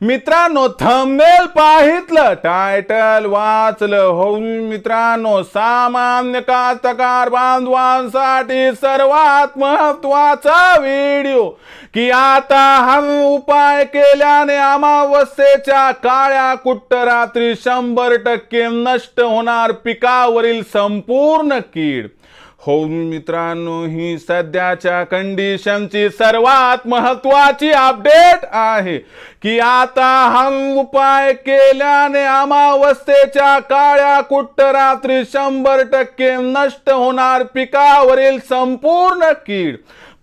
मित्रांनो thumbnail पाहितलं title वाचलं. हो मित्रांनो सामान्य कास्तकार बांधवांसाठी सर्वात महत्त्वाचा व्हिडिओ की आता हा उपाय केल्याने अमावस्येच्या काळ्या कुट्ट रात्री शंभर टक्के नष्ट होणार पिकावरील संपूर्ण कीड. हो मित्रांनो ही सध्याच्या कंडिशनची सर्वात महत्वाची अपडेट आहे की आता हा उपाय केल्याने अमावस्येच्या काळ्या कुट्ट रात्री शंभर टक्के नष्ट होणार पिकावरील संपूर्ण कीड.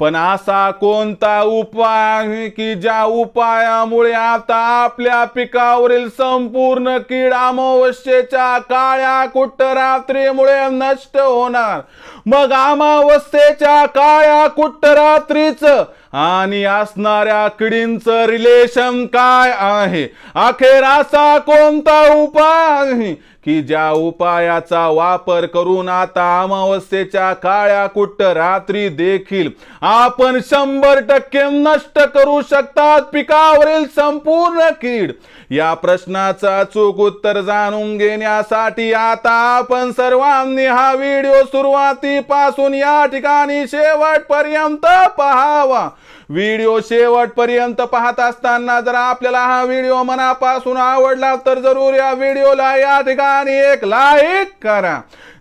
पण असा कोणता उपाय आहे की ज्या उपायामुळे आता आपल्या पिकावरील संपूर्ण कीड अमावस्येच्या काळ्या कुट्ट रात्रीमुळे नष्ट होणार? मग अमावस्येच्या काळ्या कुट्ट रात्रीच आणि असणाऱ्या किडींचं रिलेशन काय आहे? अखेर असा कोणता उपाय आहे की ज्या उपायाचा वापर करून आता अमावस्येच्या काळ्या कुट्ट रात्री देखील आपण शंभर टक्के नष्ट करू शकतात. पिकावरील संपूर्ण कीड. या प्रश्नाचं अचूक उत्तर जाणून घेण्यासाठी आता आपण सर्वांनी हा व्हिडिओ सुरुवातीपासून या ठिकाणी शेवटपर्यंत पहावा. व्हिडिओ शेवटपर्यंत पाहत असताना जर आपल्याला हा व्हिडिओ मनापासून आवडला तर जरूर या व्हिडिओला या ठिकाणी एक लाईक करा.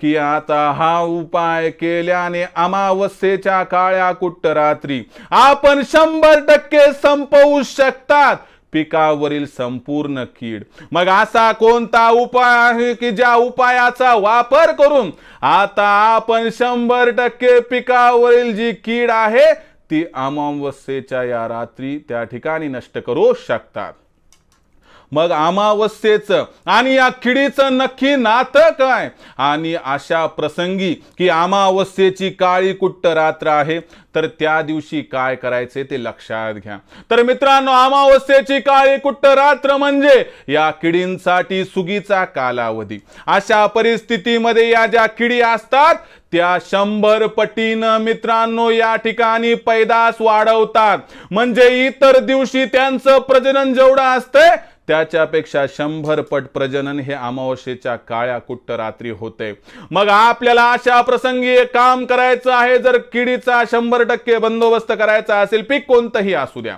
की आता हा उपाय केल्याने अमावस्येच्या काळ्या कुट्ट रात्री आपण शंभर टक्के संपवू शकतात. पिकावरील संपूर्ण कीड. मग असा कोणता उपाय आहे की ज्या उपायाचा वापर करून आता आपण शंभर टक्के पिकावरील जी कीड आहे ती अमावस्येच्या या रात्री त्या ठिकाणी नष्ट करू शकतात. मग अमावस्येचं आणि या किडीचं नक्की नातं काय? आणि अशा प्रसंगी की अमावस्येची काळी कुट्ट रात्र आहे तर त्या दिवशी काय करायचे ते लक्षात घ्या. तर मित्रांनो अमावस्येची काळी कुट्ट रात्र म्हणजे या किडींसाठी सुगीचा कालावधी. अशा परिस्थितीमध्ये या ज्या किडी असतात त्या शंभर पटीनं मित्रांनो या ठिकाणी पैदास वाढवतात. म्हणजे इतर दिवशी त्यांचं प्रजनन जेवढं असतंय त्याच्यापेक्षा शंभर पट प्रजनन हे अमावस्येच्या काळ्या कुट्ट रात्री होते. मग आपल्याला अशा प्रसंगी एक काम करायचं आहे. जर किडीचा शंभर टक्के बंदोबस्त करायचा असेल पीक कोणतंही असू द्या.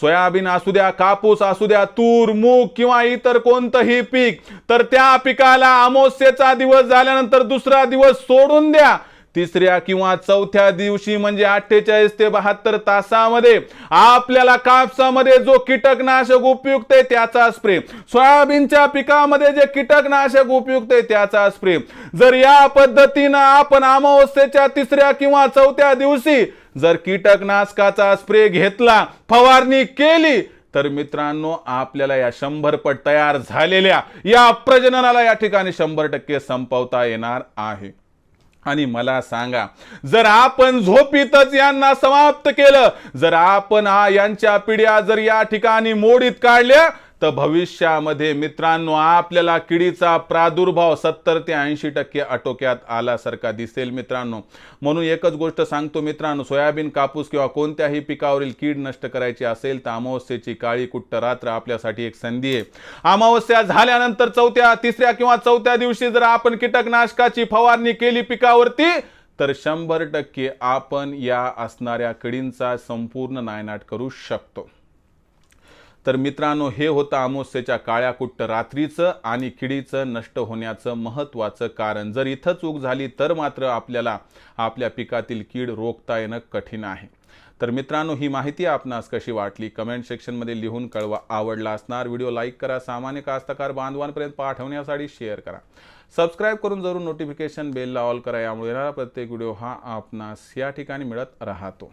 सोयाबीन असू द्या कापूस असू द्या तूर मूग किंवा इतर कोणतंही पीक तर त्या पिकाला अमावस्येचा दिवस झाल्यानंतर दुसरा दिवस सोडून द्या. तिसऱ्या किंवा चौथ्या दिवशी म्हणजे अठ्ठेचाळीस ते बहात्तर तासामध्ये आपल्याला कापसामध्ये जो कीटकनाशक उपयुक्त आहे त्याचा स्प्रे सोयाबीनच्या पिकामध्ये जे कीटकनाशक उपयुक्त आहे त्याचा स्प्रे जर या पद्धतीनं आपण अमावस्येच्या तिसऱ्या किंवा चौथ्या दिवशी जर कीटकनाशकाचा स्प्रे घेतला फवारणी केली तर मित्रांनो आपल्याला या शंभर पट तयार झालेल्या या प्रजननाला या ठिकाणी शंभर टक्के संपवता येणार आहे. आणि मला सांगा जर आपण झोपीतच यांना समाप्त केलं जर आपण यांच्या पिढ्या जर या ठिकाणी मोडीत काढल्या तर भविष्यामध्ये मित्रांनो आपल्याला किडीचा प्रादुर्भाव सत्तर ते ऐंशी टक्के आटोक्यात आल्यासारखा दिसेल मित्रांनो. म्हणून एकच गोष्ट सांगतो मित्रांनो सोयाबीन कापूस किंवा कोणत्याही पिकावरील कीड नष्ट करायची असेल तर अमावस्येची काळी कुट्ट रात्र आपल्यासाठी एक संधी आहे. अमावस्या झाल्यानंतर चौथ्या तिसऱ्या किंवा चौथ्या दिवशी जर आपण कीटकनाशकाची फवारणी केली पिकावरती तर शंभर टक्के आपण या असणाऱ्या किडींचा संपूर्ण नायनाट करू शकतो. तर मित्रांनो हे होतं अमावस्येच्या काळ्या कुट्ट रात्रीचं आणि किडीचं नष्ट होण्याचं महत्त्वाचं कारण. जर इथं चूक झाली तर मात्र आपल्याला आपल्या पिकातील कीड रोखता येणं कठीण आहे. तर मित्रांनो ही माहिती आपणास कशी वाटली? कमेंट सेक्शनमध्ये लिहून कळवा. आवडला असणार व्हिडिओ लाईक करा. सामान्य कास्तकार बांधवांपर्यंत पाठवण्यासाठी शेअर करा. सबस्क्राईब करून जरूर नोटिफिकेशन बेलला ऑल करा. यामुळे येणारा प्रत्येक व्हिडिओ हा आपणास या ठिकाणी मिळत राहतो.